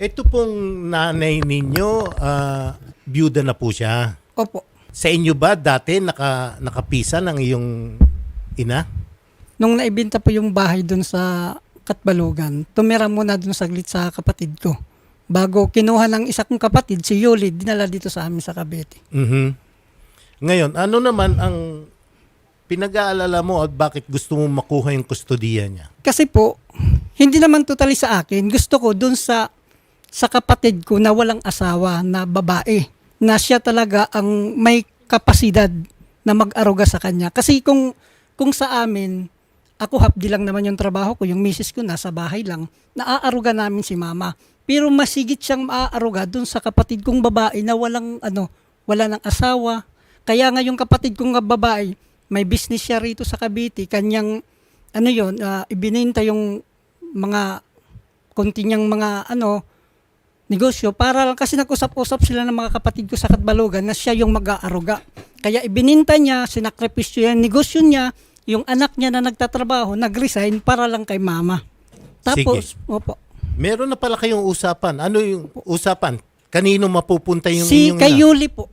Ito pong nanay ninyo, ah, byuda na po siya. Opo. Sa inyo ba dati naka, nakapisa ng iyong ina? Nung naibenta po yung bahay doon sa Katbalugan, tumira muna doon saglit sa kapatid ko. Bago kinuha ng isa kong kapatid, si Yuli, dinala dito sa amin sa Cavite. Mhm. Ngayon, ano naman ang pinag-aalala mo at bakit gusto mo makuha yung kustodiya niya? Kasi po, hindi naman totally sa akin. Gusto ko doon sa sa kapatid ko na walang asawa na babae na siya talaga ang may kapasidad na mag-aruga sa kanya. Kasi kung kung sa amin, ako hapdi lang naman yung trabaho ko, yung misis ko nasa bahay lang, naaaruga namin si mama. Pero masigit siyang maaaruga doon sa kapatid kong babae na walang ano, wala ng asawa. Kaya nga yung kapatid kong babae, may business siya rito sa Cavite, kanyang ano yon uh, ibininta yung mga konti niyang mga ano negosyo para lang kasi nag-usap-usap sila ng mga kapatid ko sa Katbalogan na siya yung mag-aaruga. Kaya ibininta niya, sinakripisyo yan, negosyo niya, yung anak niya na nagtatrabaho, nag-resign para lang kay mama. Tapos, opo, Meron na pala kayong usapan. Ano yung usapan? Kanino mapupunta yung si inyong kay ina? Yuli po,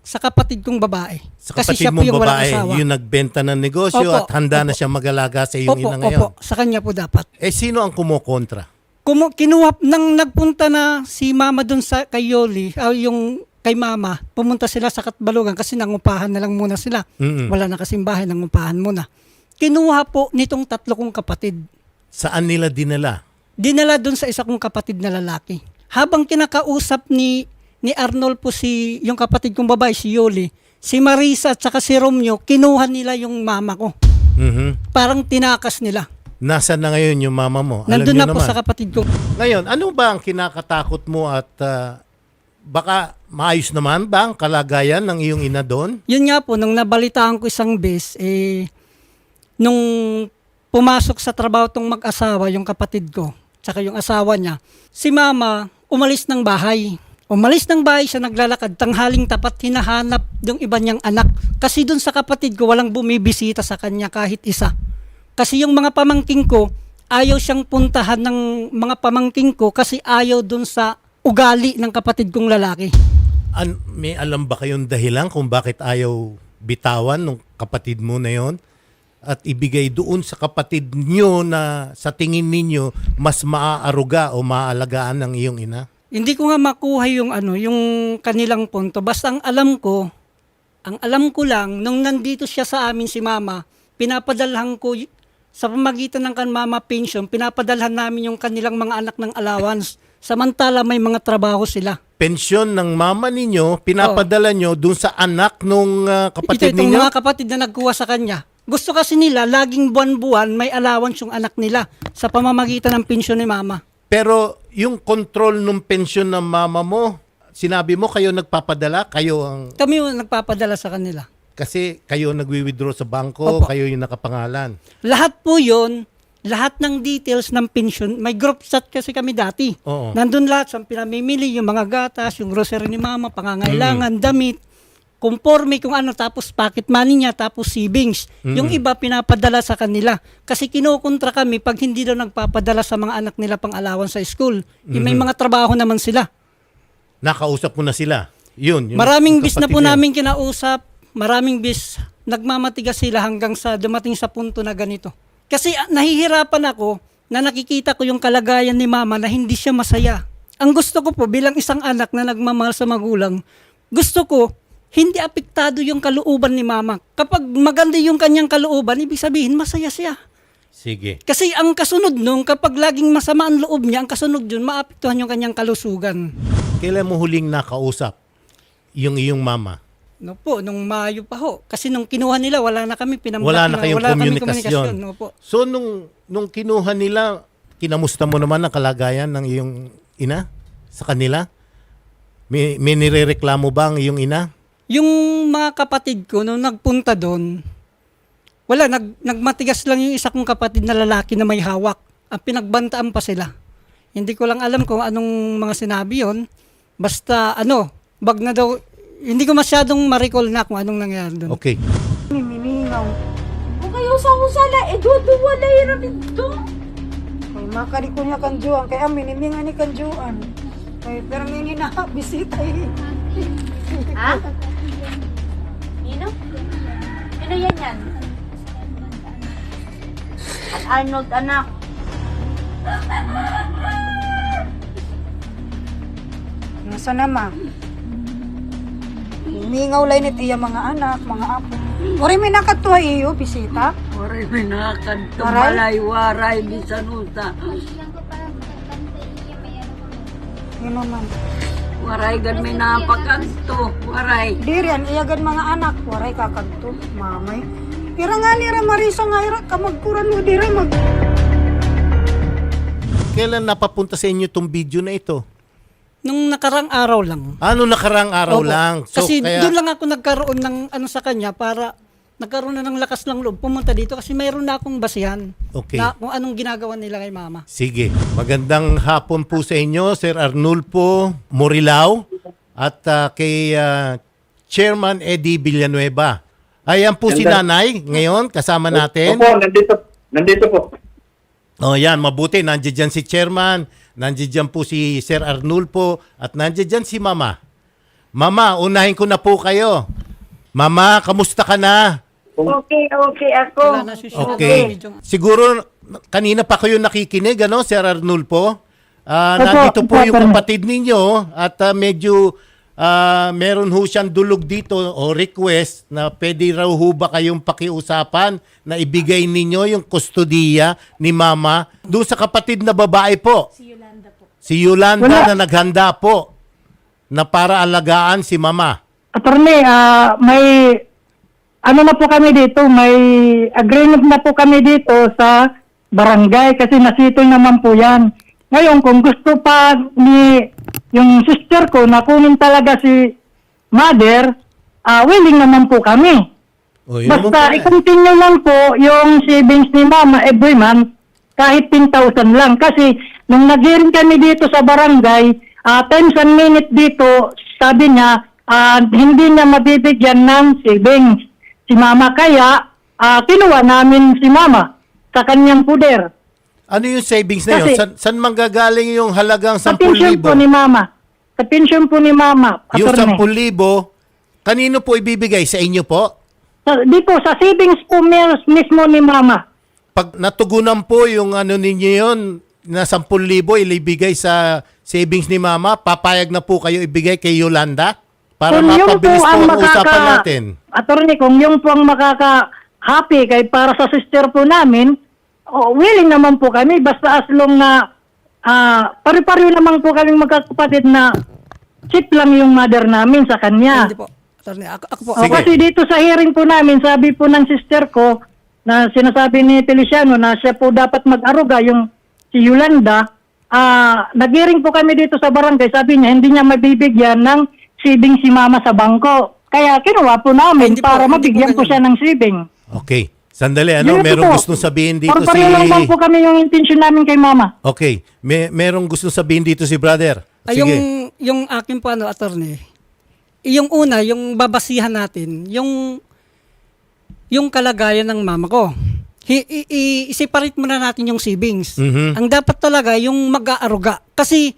sa kapatid kong babae. Sa kasi kapatid siya po mong yung walang babae, asawa. yung nagbenta ng negosyo Opo, at handa na opo. siya mag-alaga sa iyong opo, ina ngayon. opo, sa kanya po dapat. Eh, sino ang kumokontra? Kumu- kinuha, nang nagpunta na si mama dun sa kay Yoli, ah, yung kay mama, pumunta sila sa Katbalogan kasi nangupahan na lang muna sila. Mm-mm. Wala na kasing bahay, nangupahan muna. Kinuha po nitong tatlo kong kapatid. Saan nila dinala? Dinala dun sa isa kong kapatid na lalaki. Habang kinakausap ni ni Arnold po si yung kapatid kong babae si Yoli, si Marisa at saka si Romeo, kinuha nila yung mama ko. Mhm. Parang tinakas nila. Nasaan na ngayon yung mama mo? Alam Nandun na po naman. sa kapatid ko. Ngayon, ano ba ang kinakatakot mo at ah, baka maayos naman ba ang kalagayan ng iyong ina doon? Yun nga po, nung nabalitaan ko isang bes, eh, nung pumasok sa trabaho tong mag-asawa, yung kapatid ko, tsaka yung asawa niya, si mama umalis ng bahay. Umalis ng bahay siya naglalakad, tanghaling tapat hinahanap yung iba niyang anak. Kasi dun sa kapatid ko, walang bumibisita sa kanya kahit isa. Kasi yung mga pamangking ko, ayaw siyang puntahan ng mga pamangking ko kasi ayaw dun sa ugali ng kapatid kong lalaki. An- may alam ba kayong dahilan kung bakit ayaw bitawan ng kapatid mo na yon? At ibigay doon sa kapatid nyo na sa tingin ninyo mas maaaruga o maaalagaan ng iyong ina? Hindi ko nga makuha yung ano, yung kanilang punto. Basta ang alam ko, ang alam ko lang, nung nandito siya sa amin si mama, pinapadalhan ko, sa pamagitan ng kan mama pension, pinapadalhan namin yung kanilang mga anak ng allowance. Samantala may mga trabaho sila. Pensyon ng mama ninyo, pinapadala nyo doon sa anak nung ah, kapatid Ito itong ninyo? mga kapatid na nagkuha sa kanya. Gusto kasi nila, laging buwan-buwan may allowance yung anak nila sa pamamagitan ng pensyon ni mama. Pero yung control ng pensyon ng mama mo, sinabi mo kayo nagpapadala, kayo ang Kami yung nagpapadala sa kanila. Kasi kayo nagwi-withdraw sa bangko, Opo. kayo yung nakapangalan. Lahat po yon lahat ng details ng pension, may group chat kasi kami dati. Oo. Nandun lahat sa pinamimili, yung mga gatas, yung grocery ni mama, pangangailangan, damit, conforme kung ano, tapos pocket money niya, tapos savings. Yung iba pinapadala sa kanila. Kasi kinukontra kami pag hindi daw nagpapadala sa mga anak nila pang alawan sa school. Yung May mga trabaho naman sila. Nakausap mo na sila. Yun. yung- Maraming bis na kapatid po niya. namin kinausap, maraming bis nagmamatigas sila hanggang sa dumating sa punto na ganito. Kasi ah, nahihirapan ako na nakikita ko yung kalagayan ni mama na hindi siya masaya. Ang gusto ko po bilang isang anak na nagmamahal sa magulang, gusto ko hindi apektado yung kalooban ni mama. Kapag maganda yung kanyang kalooban, ibig sabihin masaya siya. Sige. Kasi ang kasunod nung kapag laging masama ang loob niya, ang kasunod yun, maapektuhan yung kanyang kalusugan. Kailan mo huling nakausap yung iyong mama? No po, nung Mayo pa ho. Kasi nung kinuha nila, wala na kami pinambak Wala na kayong wala komunikasyon. No po. So nung nung kinuha nila, kinamusta mo naman ang kalagayan ng iyong ina sa kanila? May, may nirereklamo ba ang iyong ina? Yung mga kapatid ko, nung nagpunta doon, wala, nag, nagmatigas lang yung isa kong kapatid na lalaki na may hawak. Ang pinagbantaan pa sila. Hindi ko lang alam kung anong mga sinabi yon. Basta ano, bag na daw, hindi ko masyadong ma-recall na kung anong nangyari doon. Okay. Mimingaw. Kung kayo sa kusala, eh, duduwa na hirap ito. Makari ko niya kanjuan, kaya minimingan ni kanjuan. Ay, pero mingi na bisita eh. Ha? Nino? Sino yan yan? At Arnold, anak. Nasa nama? Mingaw lay nit iya mga anak, mga apo. Ori may nakatuwa iyo, bisita. Waray minakan Waray? tumalay, waray, bisan usa. Yun naman. Waray gan may napakanto, waray. Dirian, iyagan mga anak. Waray kakanto, mamay. Tira nga ni Marisa nga ira, kamagkuran mo diri mag... Kailan napapunta sa inyo tong video na ito? Nung nakarang araw lang. Ano nakarang araw Opo. lang? So, kasi kaya, doon lang ako nagkaroon ng ano sa kanya para nagkaroon na ng lakas ng loob pumunta dito kasi mayroon na akong basihan Okay. na kung anong ginagawa nila kay mama. Sige. Magandang hapon po sa inyo, Sir Arnulfo Morilao at ah, kay ah, Chairman Eddie Villanueva. Ayan po si Nanay ngayon kasama natin. Opo, nandito, nandito po. Oh, yan, mabuti. Nandiyan dyan si Chairman, nandiyan po si Sir Arnulfo, at nandiyan si Mama. Mama, unahin ko na po kayo. Mama, kamusta ka na? Okay, okay ako. Okay. Siguro, kanina pa kayo nakikinig, ano, Sir Arnulfo? Ah, nandito po yung kapatid ninyo at ah, medyo ah, meron ho siyang dulog dito o request na pwede raw ho ba kayong pakiusapan na ibigay ninyo yung kustodiya ni Mama doon sa kapatid na babae po. Si Yolanda Yolanda na naghanda po na para alagaan si Mama. Attorney, ah, may ano na po kami dito, may agreement na po kami dito sa barangay kasi nasitol naman po yan. Ngayon, kung gusto pa ni yung sister ko na kunin talaga si mother, ah, willing naman po kami. O, yun naman Basta pala. i-continue lang po yung savings ni mama every month kahit 10,000 lang. Kasi nung nag kami dito sa barangay, ah, times and minute dito, sabi niya, ah, hindi niya mabibigyan ng savings si mama. Kaya, ah, kinuha namin si mama sa kanyang puder. Ano yung savings na yun? Kasi- San, saan manggagaling yung halagang Sa 10,000? pension po ni mama. Sa pension po ni mama. Yung attorney. 10,000, kanino po ibibigay? Sa inyo po? Sa, di po, sa savings po mis- mismo ni mama. Pag natugunan po yung ano ninyo yun, na 10,000 ilibigay sa savings ni Mama, papayag na po kayo ibigay kay Yolanda? Para Kung mapabilis po ang makaka- usapan natin. Attorney, kung yung po ang makaka-happy kay para sa sister po namin, oh, willing naman po kami basta as long na ah pare-pareho naman po kaming magkakapatid na chip lang yung mother namin sa kanya. Hindi po. Attorney, ako, ako po. O, Sige. kasi dito sa hearing po namin, sabi po ng sister ko, na sinasabi ni Feliciano na siya po dapat mag-aruga yung si Yolanda, ah nag-hearing po kami dito sa barangay, sabi niya hindi niya mabibigyan ng saving si mama sa bangko. Kaya kinuha po namin Hindi po, para hindi po mabigyan po ganun. siya ng saving. Okay. Sandali, ano? Yun Merong po. gustong sabihin dito si... Pareho lang lang po kami yung intention namin kay mama. Okay. May, merong gustong sabihin dito si brother. Ay, Sige. yung, yung akin po ano, attorney, yung una, yung babasihan natin, yung yung kalagayan ng mama ko. Hi, i, i- i-separate muna natin yung savings. Mhm. Ang dapat talaga yung mag-aaruga. Kasi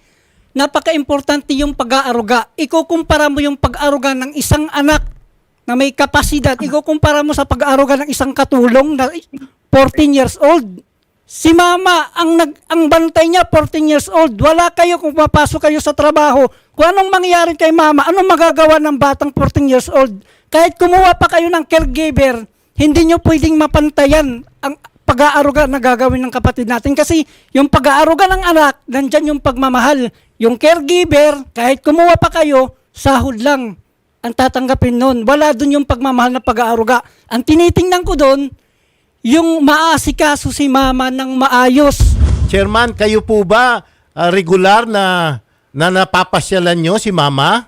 napaka-importante yung pag-aaruga. Ikukumpara mo yung pag-aaruga ng isang anak na may kapasidad. Ikukumpara mo sa pag-aaruga ng isang katulong na 14 years old. Si mama, ang nag ang bantay niya 14 years old. Wala kayo kung papasok kayo sa trabaho. Kung anong mangyari kay mama, anong magagawa ng batang 14 years old? Kahit kumuha pa kayo ng caregiver, hindi nyo pwedeng mapantayan ang pag-aaruga na gagawin ng kapatid natin. Kasi yung pag-aaruga ng anak, nandyan yung pagmamahal. Yung caregiver, kahit kumuha pa kayo, sahod lang ang tatanggapin nun. Wala dun yung pagmamahal na pag-aaruga. Ang tinitingnan ko dun, yung maasikaso si mama ng maayos. Chairman, kayo po ba ah, regular na na napapasyalan nyo si Mama?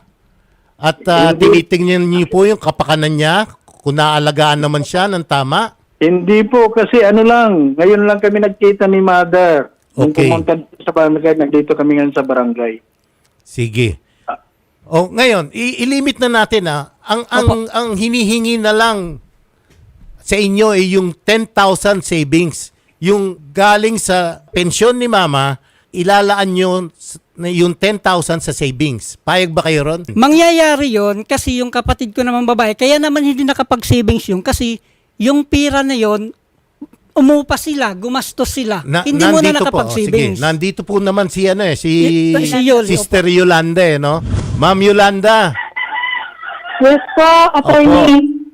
At ah, tinitingnan niyo po yung kapakanan niya kung naalagaan naman siya ng tama? Hindi po, kasi ano lang, ngayon lang kami nagkita ni Mother. Nung Okay. pumunta sa barangay, nandito kami ngayon sa barangay. Sige. O ngayon, i- ilimit na natin ah. Ang ang ang hinihingi na lang sa inyo ay yung 10,000 savings. yung galing sa pensyon ni mama, ilalaan nyo s- yung 10,000 sa savings. Payag ba kayo ron? Mangyayari yon kasi yung kapatid ko naman babae, kaya naman hindi nakapag-savings yun kasi yung pira na yon umupa sila, gumastos sila. Na, hindi mo na po. Sige, nakapag-savings. nandito po naman si ano eh, si, si Yul, Sister Yolanda eh, no? Ma'am Yolanda, Yes po, attorney.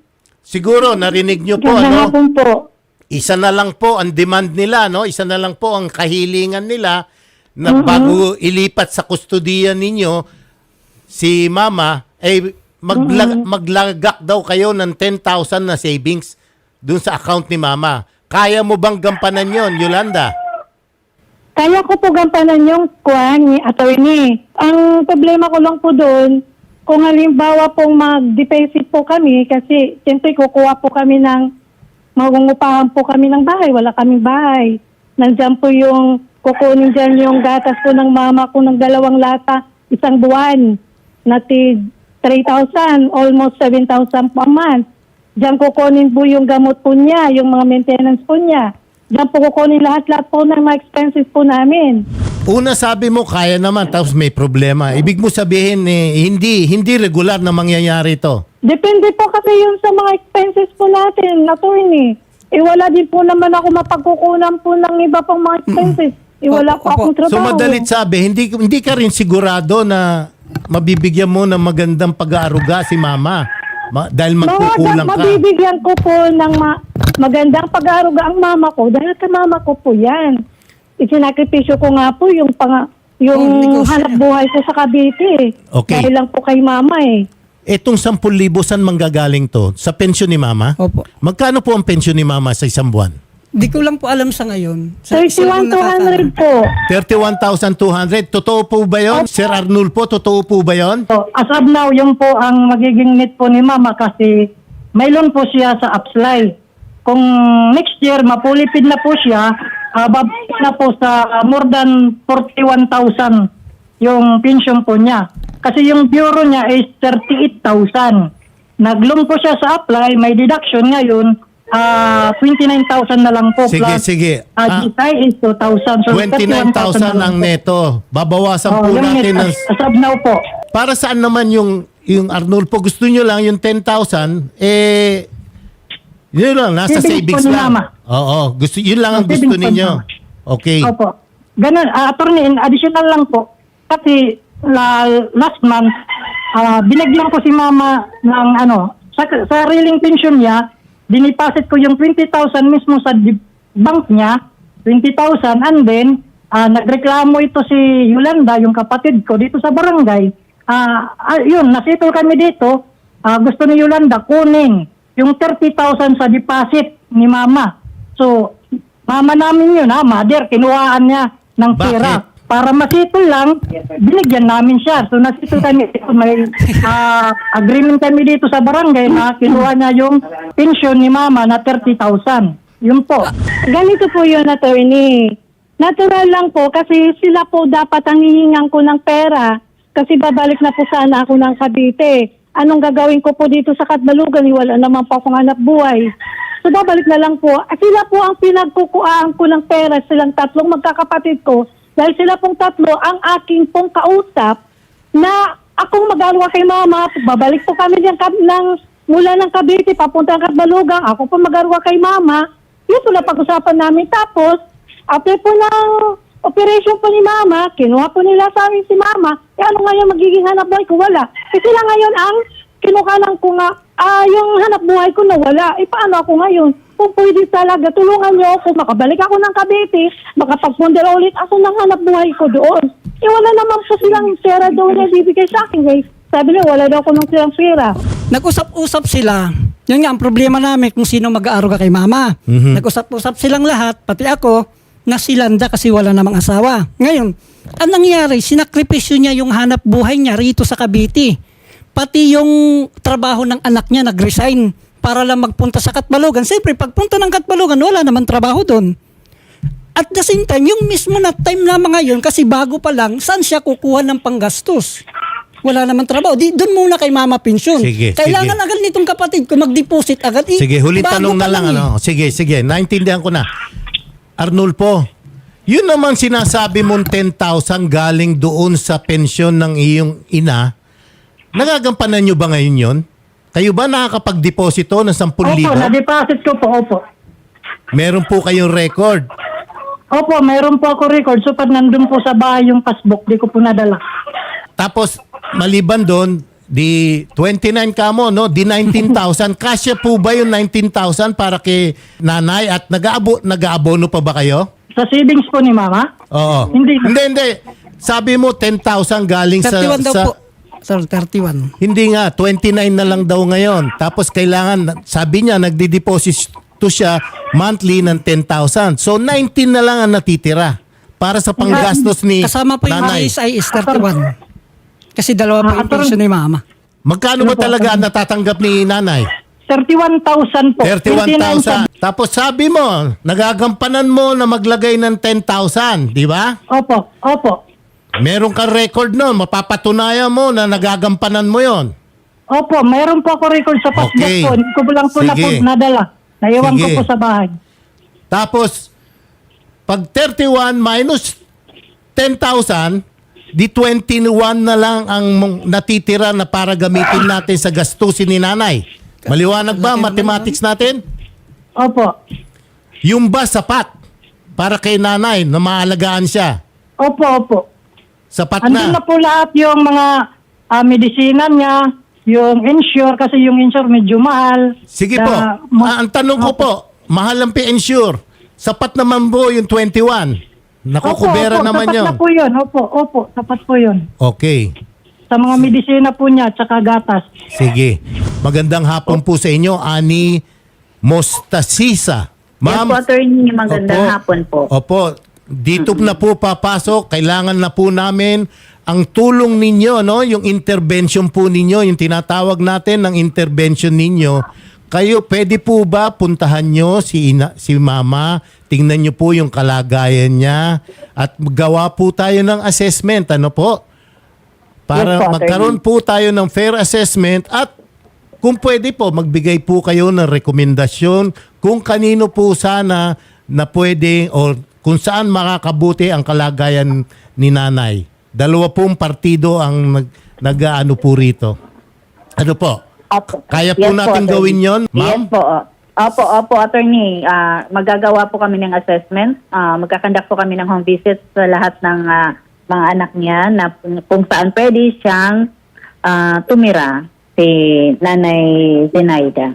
siguro narinig nyo po, Ganda ano? po. Isa na lang po ang demand nila, no? Isa na lang po ang kahilingan nila na Mm-hmm. bago ilipat sa kustodiya ninyo si mama, eh magla- Mm-hmm. maglagak daw kayo ng 10,000 na savings dun sa account ni mama. Kaya mo bang gampanan yon, Yolanda? Kaya ko po gampanan yung kwan ni attorney. Ang problema ko lang po doon, kung halimbawa pong mag-deposit po kami, kasi siyempre kukuha po kami ng, magungupahan po kami ng bahay, wala kaming bahay. Nandiyan po yung, kukunin dyan yung gatas po ng mama ko ng dalawang lata, isang buwan, na tig 3,000, almost 7,000 po a month. Diyan kukunin po yung gamot po niya, yung mga maintenance po niya. Diyan po kukunin lahat-lahat po ng mga expenses po namin. Una sabi mo kaya naman tapos may problema. Ibig mo sabihin eh, hindi hindi regular na mangyayari ito. Depende po kasi yun sa mga expenses po natin, attorney. Eh wala din po naman ako mapagkukunan po ng iba pang mga expenses. Eh wala po akong trabaho. So madalit sabi, hindi hindi ka rin sigurado na mabibigyan mo ng magandang pag-aaruga si mama. Ma- dahil magkukulang Mawag- ka. Mabibigyan ko po ng ma- magandang pag-aaruga ang mama ko dahil kay mama ko po yan. Isinakripisyo ko nga po yung pang yung Oh, negosyo hanap buhay ko sa Cavite. eh. Okay. Dahil lang po kay mama eh. Etong 10,000 saan manggagaling to? Sa pensyon ni mama? Opo. Magkano po ang pensyon ni mama sa isang buwan? Di ko lang po alam sa ngayon. Sa, sila ang 31,200 nakakaalam. po. 31,200. Totoo po ba yon? Sir Arnulfo, totoo po ba yon? So, as of now, yun po ang magiging need po ni Mama kasi may loan po siya sa Upslide. Kung next year, mapulipid na po siya, uh, babalik na po sa more than 41,000 yung pension po niya. Kasi yung bureau niya is 38,000. Nag-loan po siya sa apply, may deduction ngayon, ah 29,000 na lang po. Sige, plus, sige. ah, Ah, GSI is 2,000. So, 29,000 na lang ang neto. Babawasan Oh, po yung natin net, ng... as, as of now po. Para saan naman yung yung Arnulfo? Gusto nyo lang yung 10,000, eh... Yun lang, nasa Savings savings ni lang. Mama. Oo, gusto, yun lang ang gusto ni ninyo. Okay. Opo. Ganun, uh, attorney, in additional lang po. Kasi la, last month, ah, binigyan ko si mama ng ano, sa, sa reeling pension niya, dinipasit ko yung 20,000 mismo sa bank niya, 20,000, and then, ah, nagreklamo ito si Yolanda, yung kapatid ko, dito sa barangay. Ah, yun, nasitol kami dito, ah, gusto ni Yolanda kunin yung 30,000 sa deposit ni mama. So, mama namin yun ha, mother, kinuhaan niya ng Bakit? Para masitol lang, binigyan namin siya. So nasitol kami, may ah, agreement kami dito sa barangay na kinuha niya yung pension ni mama na 30,000. Yun po. Ganito po yun, attorney. Natural lang po kasi sila po dapat ang hihingan ko ng pera kasi babalik na po sana ako ng Cavite. Anong gagawin ko po dito sa Katbalugan? Wala naman po akong hanap buhay. So babalik na lang po. At sila po ang pinagkukuhaan ko ng pera, silang tatlong magkakapatid ko. Dahil sila pong tatlo ang aking pong kausap na akong mag-alwa kay mama. Babalik po kami ng, ng mula ng Cavite, papunta ng Katbalugan. Ako po mag-alwa kay mama. Yun po na pag-usapan namin. Tapos, after po ng operation po ni mama, kinuha po nila sa amin si mama. Eh ano ngayon magiging hanap buhay ko? Wala. Eh sila ngayon ang kinukanan ko nga, ah, yung hanap buhay ko na wala. Eh paano ako ngayon? Kung pwede talaga, tulungan niyo ako, makabalik ako ng Cavite, makapagpundar ulit ako ng hanap buhay ko doon. Eh wala naman po silang pera doon na bibigay sa akin. Eh. Sabi niya, wala daw ko ng silang pera. Nag-usap-usap sila. Yun nga, ang problema namin kung sino mag-aaruga kay mama. Nag-usap-usap silang lahat, pati ako, na silanda kasi wala namang asawa. Ngayon, ang nangyari, sinakripisyo niya yung hanap buhay niya rito sa Cavite. Pati yung trabaho ng anak niya nag-resign para lang magpunta sa Katbalogan. Siyempre, pagpunta ng Katbalogan, wala naman trabaho doon. At the same time, yung mismo na time na mga yun, kasi bago pa lang, saan siya kukuha ng panggastos? Wala naman trabaho. Di, doon muna kay mama pension. Sige, Kailangan sige. agad nitong kapatid ko mag-deposit agad. Eh, Sige, huli tanong na lang. eh. ano. Sige, sige. Naintindihan ko na. Arnulfo, yun naman sinasabi mong 10,000 galing doon sa pensyon ng iyong ina. Nagagampanan nyo ba ngayon yon? Kayo ba nakakapag-deposito ng 10,000? Opo, na-deposit ko po, opo. Meron po kayong record. Opo, mayroon po ako record. So, pag nandun po sa bahay yung passbook, di ko po nadala. Tapos, maliban doon, di 29 ka mo, no? Di 19,000. Kasya po ba yung 19,000 para kay nanay at nag-aabo, nag-aabono pa ba kayo? Sa savings po ni Mama? Oo. Hindi. Hindi, hindi. Sabi mo 10,000 galing sa... 31 daw sa po. Sir, 31. Hindi nga, 29 na lang daw ngayon. Tapos kailangan, sabi niya, nagdi-deposit to siya monthly ng 10,000. So 19 na lang ang natitira para sa panggastos ni Kasama po yung nanay. RSI is 31. Kasi dalawa po yung pension ni mama. Magkano ba talaga ang natatanggap ni nanay? 31,000 po. 31,000. Tapos sabi mo, nagagampanan mo na maglagay ng 10,000, di ba? Opo, opo. Meron kang record nun, mapapatunayan mo na nagagampanan mo yon. Opo, mayroon po ako record sa passbook Okay. po. Hindi ko lang po na po Sige. nadala. Naiwan ko Sige. po sa bahay. Tapos, pag 31 minus 10,000, di 21 na lang ang mong- natitira na para gamitin natin sa gastusin ni nanay. Maliwanag ba ang mathematics natin? Opo. Yung ba sapat para kay nanay na maalagaan siya? Opo, opo. Sapat Andun na. na po lahat yung mga ah, medisina niya, yung insure, kasi yung insure medyo mahal. Sige Na po. ma- Ah, ang tanong ko po, mahal ang pa-insure. Sapat naman po yung 21. Nakukubera opo, naman sapat yun. na po yun. Opo, opo, sapat po yun. Okay. Sa mga medisina po niya, tsaka gatas. Sige. Magandang hapon po sa inyo, Ani Mostasisa. Yes po, attorney. Magandang hapon po. Opo. Dito na po papasok. Kailangan na po namin ang tulong ninyo, no? Yung intervention po ninyo, yung tinatawag natin ng intervention ninyo. Kayo, pwede po ba puntahan nyo si, ina, si mama, tingnan nyo po yung kalagayan niya, at gawa po tayo ng assessment, ano po? Para Yes magkaroon po tayo ng fair assessment at kung pwede po, magbigay po kayo ng rekomendasyon kung kanino po sana na pwede o kung saan makakabuti ang kalagayan ni nanay. Dalawa pong partido ang nag, nag-ano po rito. Ano po? Opo. Kaya po Yes natin attorney. gawin yon, Yes ma'am? po. Opo, opo, attorney. Ah, magagawa po kami ng assessment. Ah, magkakandak po kami ng home visit sa lahat ng ah, mga anak niya na kung saan pwede siyang ah, tumira si Nanay Zenaida.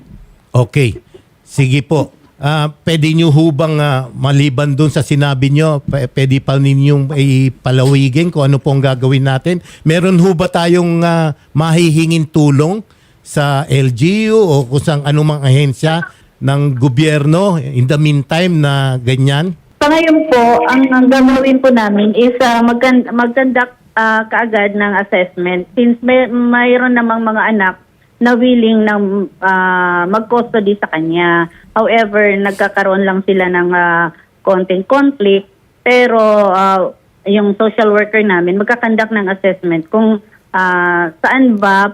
Okay. Sige po. Ah, pwede nyo hubang ah, maliban dun sa sinabi nyo, pwede pa ninyong ipalawigin kung ano pong gagawin natin. Meron ho ba tayong ah, mahihingin tulong sa LGU o kung saan anumang ahensya ng gobyerno in the meantime na ganyan? Sa ngayon po, ang, gagawin po namin is uh, magkan- mag-conduct ah, kaagad ng assessment since may, mayroon namang mga anak na willing na ah, mag-custody sa kanya. However, nagkakaroon lang sila ng ah, konting conflict pero ah, yung social worker namin magkakandak ng assessment kung ah, saan ba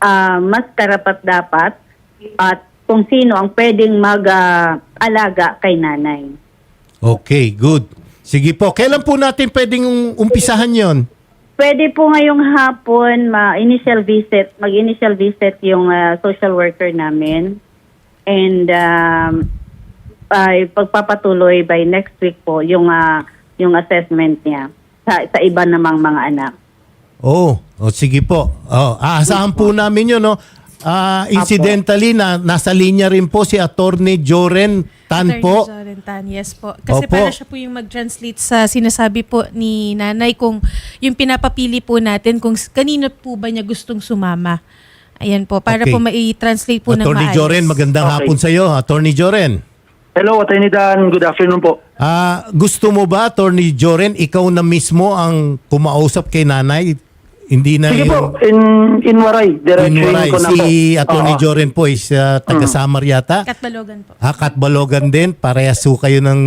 ah, mas karapat dapat at kung sino ang pwedeng mag-alaga kay nanay. Okay, good. Sige po. Kailan po natin pwedeng um- umpisahan yon? Pwede po ngayong hapon ma-initial visit, mag-initial visit yung ah, social worker namin. And um, ay pagpapatuloy by next week po yung ah, yung assessment niya sa, sa iba namang mga anak. Oh, oh sige po. Oh, aasahan po namin 'yun, no. Ah, incidentally na nasa linya rin po si Attorney Joren Tan po. Attorney Zorentan, yes po. Kasi Opo. para siya po yung mag-translate sa sinasabi po ni nanay kung yung pinapapili po natin kung s- kanino po ba niya gustong sumama. Ayan po, para Okay. po mai-translate po ng Attorney maayos. Joren, magandang Okay. hapon sa iyo, Attorney Joren. Hello, Attorney Dan. Good afternoon po. Ah, gusto mo ba Attorney Joren ikaw na mismo ang kumausap kay nanay? Hindi na Sige yung po, in, in Waray. Diretsuin Inwaray. ko na po. Si Attorney Oo. Joren po is uh, taga Samar yata. Katbalogan po. Hakat Balogan din. Parehas ho kayo ng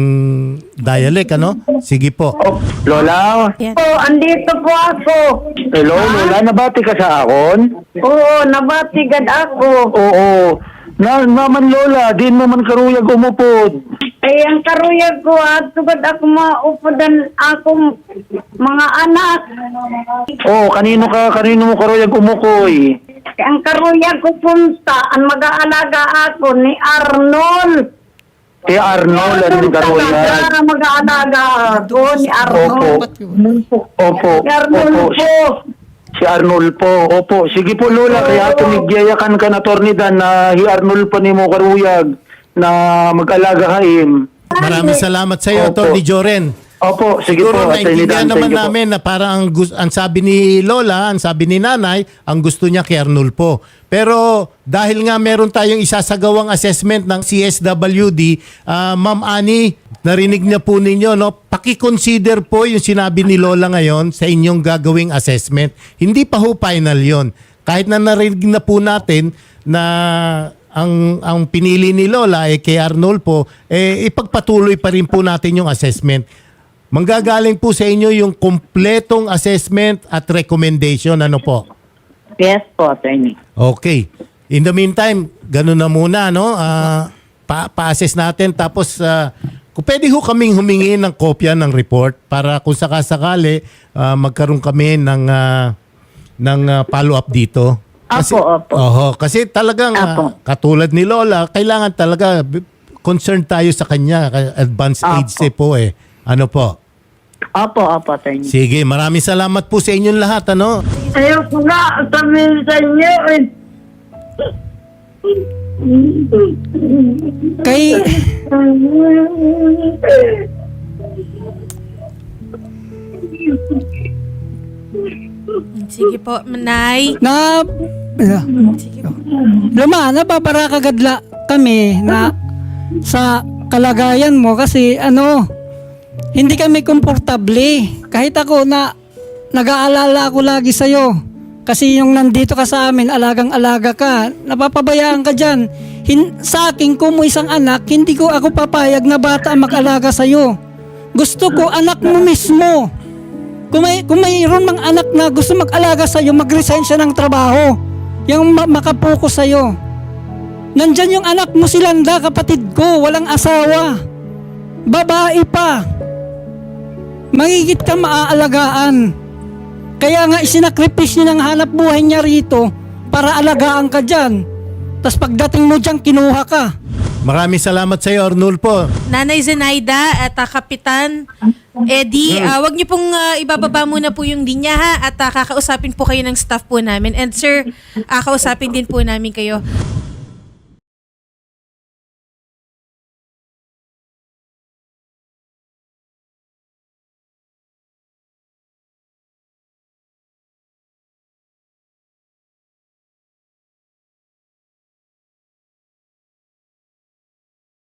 dialect, ano? Sige po. Oh, Lola, Yan. Oh, andito po ako. hello, Lola, nabati ka sa akon? Oo, nabatigad ako. Oo. Na, naman lola, din mo man karuyag umupod. Ay, ang karuyag ko at tugad ako maupodan akong mga anak. Oh, kanino ka, kanino mo karuyag umukoy? Ang karuyag ko punta, ang mag-aalaga ako ni Arnold. Kay Arnold, ano karuyag? Talaga mag-aalaga ako ni Arnold. Opo, Ni Arnold opo. po. Si Arnold po. Opo, sige po Lola, kaya tumigyayakan ka na tornidan na hi Arnold po ni mo karuyag na mag-alaga kaim. Maraming salamat sa iyo, Opo. Attorney Joren. Opo, sige Siguro po. Attorney naintindihan Dan, naman thank you po. namin na parang ang, gus- ang sabi ni Lola, ang sabi ni Nanay, ang gusto niya kay Arnulfo. Pero dahil nga meron tayong isasagawang assessment ng CSWD, ah, Ma'am Ani, narinig niya po ninyo, no? Paki-consider po yung sinabi ni Lola ngayon sa inyong gagawing assessment. Hindi pa ho final yon. Kahit na narinig na po natin na ang ang pinili ni Lola eh kay Arnulfo, eh ipagpatuloy pa rin po natin yung assessment. Manggagaling po sa inyo yung kompletong assessment at recommendation. Ano po? Yes po, attorney. Okay. In the meantime, ganun na muna, no? Ah, pa- pa-assess natin. Tapos, ah, kung pwede ho kaming humingi ng kopya ng report para kung sakasakali, ah, magkaroon kami ng, ah, ng ah, follow-up dito. Opo, opo. Oho, kasi talagang ah, Opo. katulad ni Lola, kailangan talaga b- concerned tayo sa kanya. ka- Advanced age eh po eh. Ano po? Opo, opo, attorney. Sige, maraming salamat po sa inyong lahat. Ano? Ayaw ko nga sabihin sa inyo. eh. Kay, Sige po, Nay. na, Luma, napapara kagadla kami na sa kalagayan mo kasi ano, hindi kami komportable. Kahit ako na nag-aalala ako lagi sa'yo. Kasi yung nandito ka sa amin, alagang-alaga ka, napapabayaan ka dyan. Hin- sa akin, kung mo isang anak, hindi ko ako papayag na bata ang mag-alaga sa'yo. Gusto ko anak mo mismo. Kung may, kung mayroon mang anak na gusto mag-alaga sa'yo, mag-resign siya ng trabaho. Yung ma- makapokus sa'yo. Nandyan yung anak mo si Landa, kapatid ko, walang asawa. Babae pa. Magigit ka maaalagaan. Kaya nga isinakripice niya ng hanap buhay niya rito para alagaan ka dyan. Tapos pagdating mo dyan, kinuha ka. Maraming salamat sa iyo, Arnulfo. Nanay Zenaida at ah, Kapitan Eddie, ah, wag niyo pong ah, ibababa muna po yung linya ha at ah, kakausapin po kayo ng staff po namin. And sir, ah, kausapin din po namin kayo.